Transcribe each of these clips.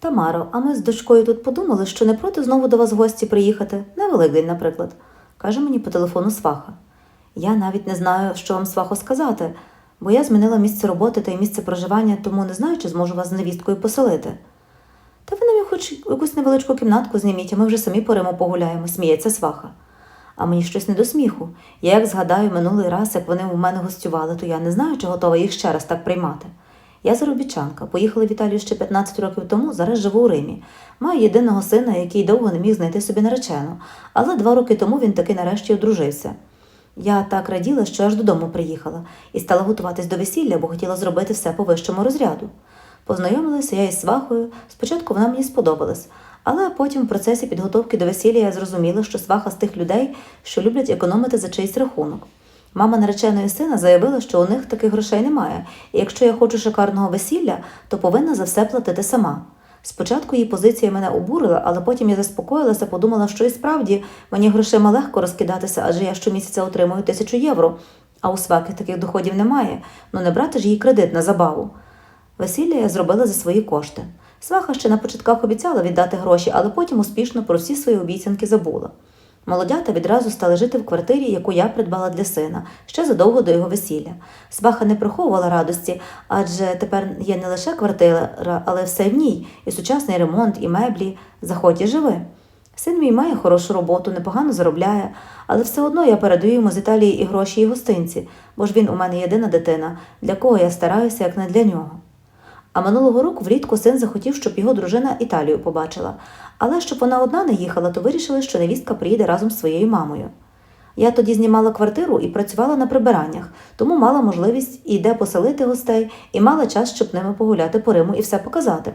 Тамаро, а ми з дочкою тут подумали, що не проти знову до вас в гості приїхати, на Великдень, наприклад, каже мені по телефону сваха. Я навіть не знаю, що вам свахо сказати, бо я змінила місце роботи та й місце проживання, тому не знаю, чи зможу вас з невісткою поселити. Та ви нам хоч якусь невеличку кімнатку зніміть, а ми вже самі по Риму погуляємо, сміється сваха. А мені щось не до сміху. Я як згадаю минулий раз, як вони у мене гостювали, то я не знаю, чи готова їх ще раз так приймати. Я заробітчанка, поїхала в Італію ще 15 років тому, зараз живу у Римі. Маю єдиного сина, який довго не міг знайти собі наречену, але два роки тому він таки нарешті одружився. Я так раділа, що аж додому приїхала і стала готуватись до весілля, бо хотіла зробити все по вищому розряду. Познайомилася я із свахою. Спочатку вона мені сподобалась, але потім в процесі підготовки до весілля я зрозуміла, що сваха з тих людей, що люблять економити за чийсь рахунок. Мама нареченої сина заявила, що у них таких грошей немає, і якщо я хочу шикарного весілля, то повинна за все платити сама. Спочатку її позиція мене обурила, але потім я заспокоїлася, подумала, що і справді мені грошима легко розкидатися, адже я щомісяця отримую тисячу євро, а у сваки таких доходів немає, ну не брати ж їй кредит на забаву. Весілля я зробила за свої кошти. Сваха ще на початках обіцяла віддати гроші, але потім успішно про всі свої обіцянки забула. Молодята відразу стали жити в квартирі, яку я придбала для сина, ще задовго до його весілля. Сваха не приховувала радості, адже тепер є не лише квартира, але все в ній, і сучасний ремонт, і меблі. Заходь і живи. Син мій має хорошу роботу, непогано заробляє, але все одно я передаю йому з Італії і гроші, і гостинці, бо ж він у мене єдина дитина, для кого я стараюся, як не для нього. А минулого року влітку син захотів, щоб його дружина Італію побачила. Але щоб вона одна не їхала, то вирішили, що невістка приїде разом з своєю мамою. Я тоді знімала квартиру і працювала на прибираннях, тому мала можливість і де поселити гостей, і мала час, щоб ними погуляти по Риму і все показати.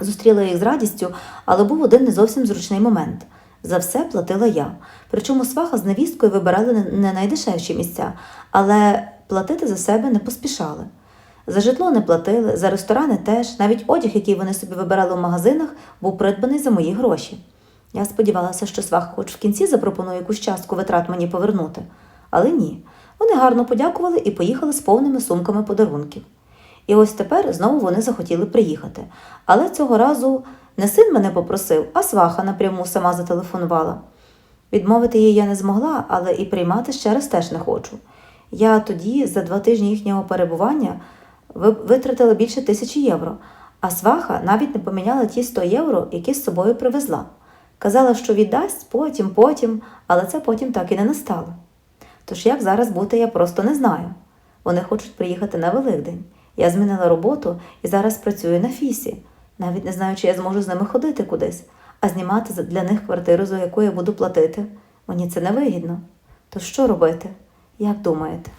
Зустріла їх з радістю, але був один не зовсім зручний момент. За все платила я. Причому сваха з невісткою вибирали не- найдешевші місця, але платити за себе не поспішали. За житло не платили, за ресторани теж, навіть одяг, який вони собі вибирали в магазинах, був придбаний за мої гроші. Я сподівалася, що сваха хоч в кінці запропонує якусь частку витрат мені повернути. Але ні. Вони гарно подякували і поїхали з повними сумками подарунків. І ось тепер знову вони захотіли приїхати. Але цього разу не син мене попросив, а сваха напряму сама зателефонувала. Відмовити її я не змогла, але і приймати ще раз теж не хочу. Я тоді, за два тижні їхнього перебування, витратила більше тисячі євро, а сваха навіть не поміняла ті 100 євро, які з собою привезла. Казала, що віддасть потім, потім, але це потім так і не настало. Тож як зараз бути, я просто не знаю. Вони хочуть приїхати на Великдень. Я змінила роботу і зараз працюю на фісі. Навіть не знаю, чи я зможу з ними ходити кудись, а знімати для них квартиру, за яку я буду платити. Мені це не вигідно. То що робити? Як думаєте?